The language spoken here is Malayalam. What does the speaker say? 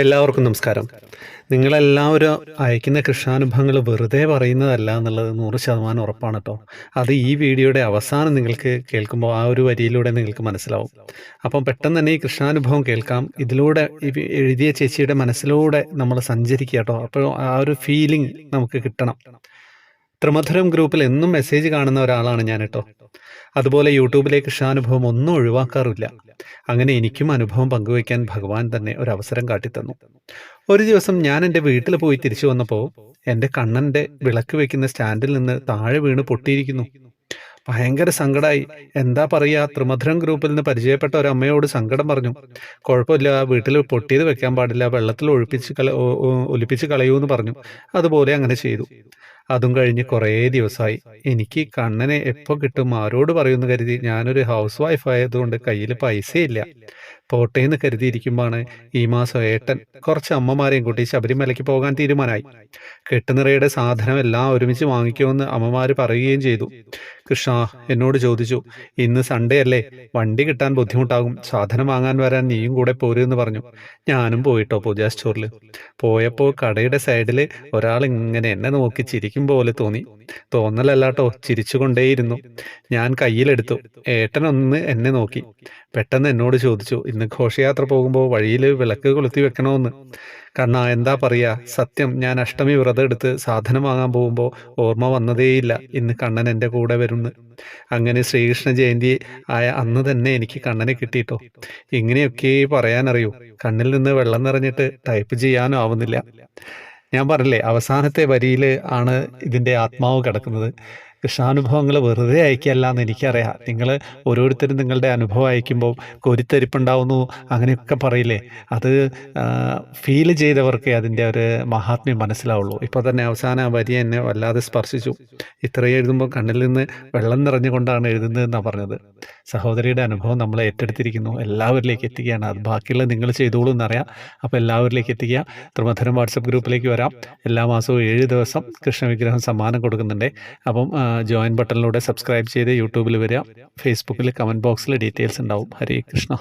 എല്ലാവർക്കും നമസ്കാരം. നിങ്ങളെല്ലാവരും അയക്കുന്ന കൃഷ്ണാനുഭവങ്ങൾ വെറുതെ പറയുന്നതല്ല എന്നുള്ളത് നൂറ് ശതമാനം ഉറപ്പാണ് കേട്ടോ. അത് ഈ വീഡിയോയുടെ അവസാനം നിങ്ങൾക്ക് കേൾക്കുമ്പോൾ ആ ഒരു വരിയിലൂടെ നിങ്ങൾക്ക് മനസ്സിലാവും. അപ്പം പെട്ടെന്ന് തന്നെ ഈ കൃഷ്ണാനുഭവം കേൾക്കാം. ഇതിലൂടെ എഴുതിയ ചേച്ചിയുടെ മനസ്സിലൂടെ നമ്മൾ സഞ്ചരിക്കുക കേട്ടോ. അപ്പോൾ ആ ഒരു ഫീലിംഗ് നമുക്ക് കിട്ടണം. ത്രിമധുരം ഗ്രൂപ്പിൽ എന്നും മെസ്സേജ് കാണുന്ന ഒരാളാണ് ഞാൻ കേട്ടോ അതുപോലെ യൂട്യൂബിലേക്ക് കൃഷ്ണാനുഭവം ഒന്നും ഒഴിവാക്കാറില്ല. അങ്ങനെ എനിക്കും അനുഭവം പങ്കുവയ്ക്കാൻ ഭഗവാൻ തന്നെ ഒരു അവസരം കാട്ടിത്തന്നു. ഒരു ദിവസം ഞാൻ എന്റെ വീട്ടിൽ പോയി തിരിച്ചു വന്നപ്പോൾ എന്റെ കണ്ണന്റെ വിളക്ക് വെക്കുന്ന സ്റ്റാൻഡിൽ നിന്ന് താഴെ വീണ് പൊട്ടിയിരിക്കുന്നു. ഭയങ്കര സങ്കടമായി എന്താ പറയുക ത്രിമധുരം ഗ്രൂപ്പിൽ നിന്ന് പരിചയപ്പെട്ട ഒരു അമ്മയോട് സങ്കടം പറഞ്ഞു. കുഴപ്പമില്ല വീട്ടിൽ പൊട്ടിയത് വെക്കാൻ പാടില്ല വെള്ളത്തിൽ ഒഴിപ്പിച്ച് കള ഒലിപ്പിച്ച് കളയൂ എന്ന് പറഞ്ഞു. അതുപോലെ അങ്ങനെ ചെയ്തു. അതും കഴിഞ്ഞ് കുറേ ദിവസമായി എനിക്ക് കണ്ണനെ എപ്പോൾ കിട്ടും ആരോട് പറയുമെന്ന് കരുതി ഞാനൊരു ഹൗസ് വൈഫ് ആയതുകൊണ്ട് കയ്യിൽ പൈസയില്ല. പോട്ടേന്ന് കരുതിയിരിക്കുമ്പോഴാണ് ഈ മാസം ഏട്ടൻ. കുറച്ച് അമ്മമാരെയും കൂട്ടി ശബരിമലയ്ക്ക് പോകാൻ തീരുമാനമായി കെട്ടുനിറയുടെ സാധനം എല്ലാം ഒരുമിച്ച് വാങ്ങിക്കുമെന്ന് അമ്മമാർ പറയുകയും ചെയ്തു. കൃഷ്ണ എന്നോട് ചോദിച്ചു ഇന്ന് സൺഡേ അല്ലേ? വണ്ടി കിട്ടാൻ ബുദ്ധിമുട്ടാകും. സാധനം വാങ്ങാൻ വരാൻ നീയും കൂടെ പോരുമെന്ന് പറഞ്ഞു. ഞാനും പോയിട്ടോ പൂജാ സ്റ്റോറിൽ പോയപ്പോൾ കടയുടെ സൈഡിൽ ഒരാൾ ഇങ്ങനെ എന്നെ നോക്കി ചിരിക്കും പോലെ തോന്നി. തോന്നലല്ലാട്ടോ ചിരിച്ചുകൊണ്ടേയിരുന്നു. ഞാൻ കയ്യിലെടുത്തു. ഏട്ടനൊന്ന് എന്നെ നോക്കി. പെട്ടെന്ന് എന്നോട് ചോദിച്ചു ഇന്ന് ഘോഷയാത്ര പോകുമ്പോൾ വഴിയിൽ വിളക്ക് കൊളുത്തി വെക്കണമെന്ന് കണ്ണാ എന്താ പറയാ? സത്യം ഞാൻ അഷ്ടമി വ്രതം എടുത്ത് സാധനം വാങ്ങാൻ പോകുമ്പോൾ ഓർമ്മ വന്നതേയില്ല. ഇന്ന് കണ്ണൻ എന്റെ കൂടെ വരുന്നു. അങ്ങനെ ശ്രീകൃഷ്ണ ജയന്തി ആയ അന്ന് തന്നെ എനിക്ക് കണ്ണനെ കിട്ടിയിട്ടോ. ഇങ്ങനെയൊക്കെ പറയാനറിയൂ. കണ്ണിൽ നിന്ന് വെള്ളം നിറഞ്ഞിട്ട് ടൈപ്പ് ചെയ്യാനും ആവുന്നില്ല. ഞാൻ പറഞ്ഞില്ലേ അവസാനത്തെ വരിയിൽ ആണ് ഇതിന്റെ ആത്മാവ് കിടക്കുന്നത്. കൃഷ്ണാനുഭവങ്ങൾ വെറുതെ അയക്കുകയല്ല എന്ന് എനിക്കറിയാം. നിങ്ങൾ ഓരോരുത്തരും നിങ്ങളുടെ അനുഭവം അയക്കുമ്പോൾ കൊരിത്തരിപ്പുണ്ടാവുന്നു അങ്ങനെയൊക്കെ പറയില്ലേ? അത് ഫീൽ ചെയ്തവർക്കേ അതിന്റെ ഒരു മഹാത്മ്യം മനസ്സിലാവുള്ളൂ. ഇപ്പോൾ തന്നെ അവസാന വരി എന്നെ വല്ലാതെ സ്പർശിച്ചു. ഇത്രയും എഴുതുമ്പോൾ കണ്ണിൽ നിന്ന് വെള്ളം നിറഞ്ഞുകൊണ്ടാണ് എഴുതുന്നതെന്നാണ് പറഞ്ഞത്. സഹോദരിയുടെ അനുഭവം നമ്മൾ ഏറ്റെടുത്തിരിക്കുന്നു. എല്ലാവരിലേക്ക് എത്തിക്കുകയാണ് അത് ബാക്കിയുള്ള നിങ്ങൾ ചെയ്തോളൂ എന്നറിയാം. അപ്പോൾ എല്ലാവരിലേക്ക് എത്തിക്കുക ത്രിമധുരം വാട്സപ്പ് ഗ്രൂപ്പിലേക്ക് വരാം. എല്ലാ മാസവും ഏഴ് ദിവസം കൃഷ്ണവിഗ്രഹം സമ്മാനം കൊടുക്കുന്നുണ്ട്. അപ്പം ജോയിൻ ബട്ടണിലൂടെ സബ്സ്ക്രൈബ് ചെയ്ത് യൂട്യൂബിൽ വരിക. ഫേസ്ബുക്കിൽ കമന്റ് ബോക്സിൽ ഡീറ്റെയിൽസ് ഉണ്ടാവും. ഹരേ കൃഷ്ണ.